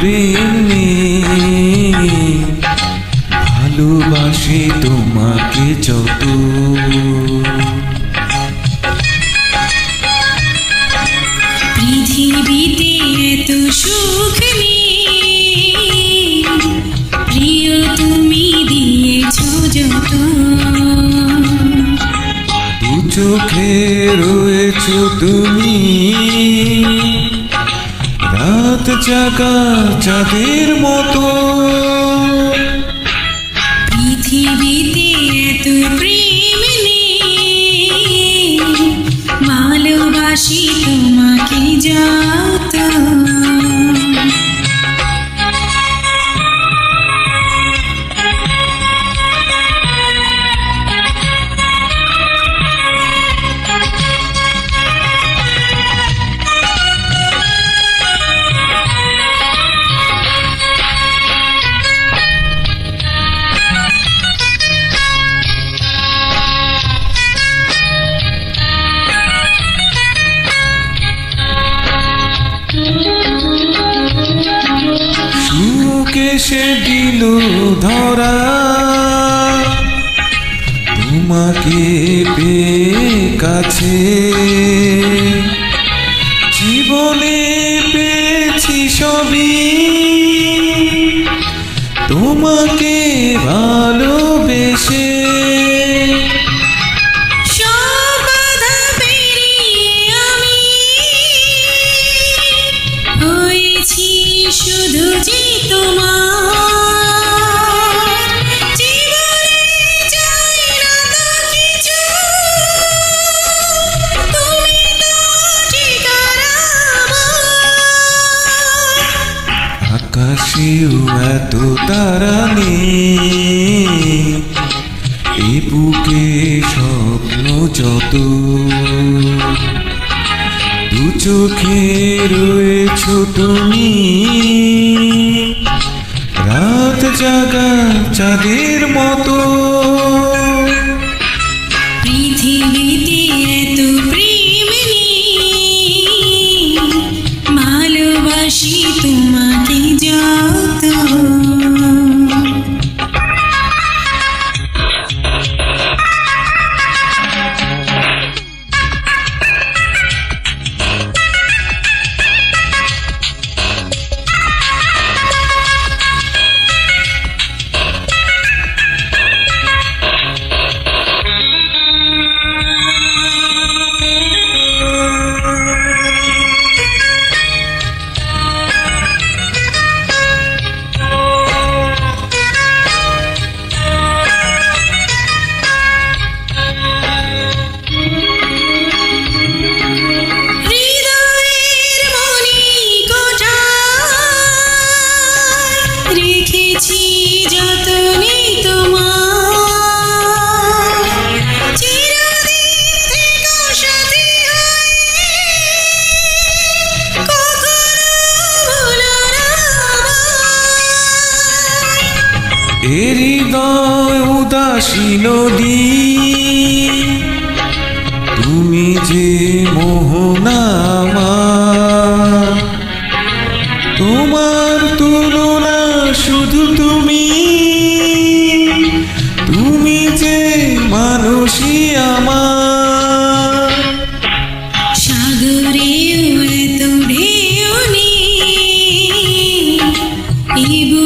প্রেম? নেই ভালোবাসি তোমাকে যত। পৃথিবীতে এত সুখ প্রিয় তুমি দিয়েছ যত চোখে রয়েছ তুমি। রাত জাগা চাঁদের মতো। পৃথিবীতে এত প্রেম নেই। ভালোবাসি তোমাকে যত সুখে সে দিল ধরা। তোমাকে পে কাছে। জীবনে পেয়েছি সবই। তোমাকে ভালোবেসে আকাশেও এত তারা নেই এ বুকে স্বপ্ন যত। দু চোখে রয়েছ তুমি। রাত জাগা চাঁদের মতো। ভালোবাসি তোমাকে যত হৃদয়ের হৃদয় উদাসীন তুমি যে মোহনামা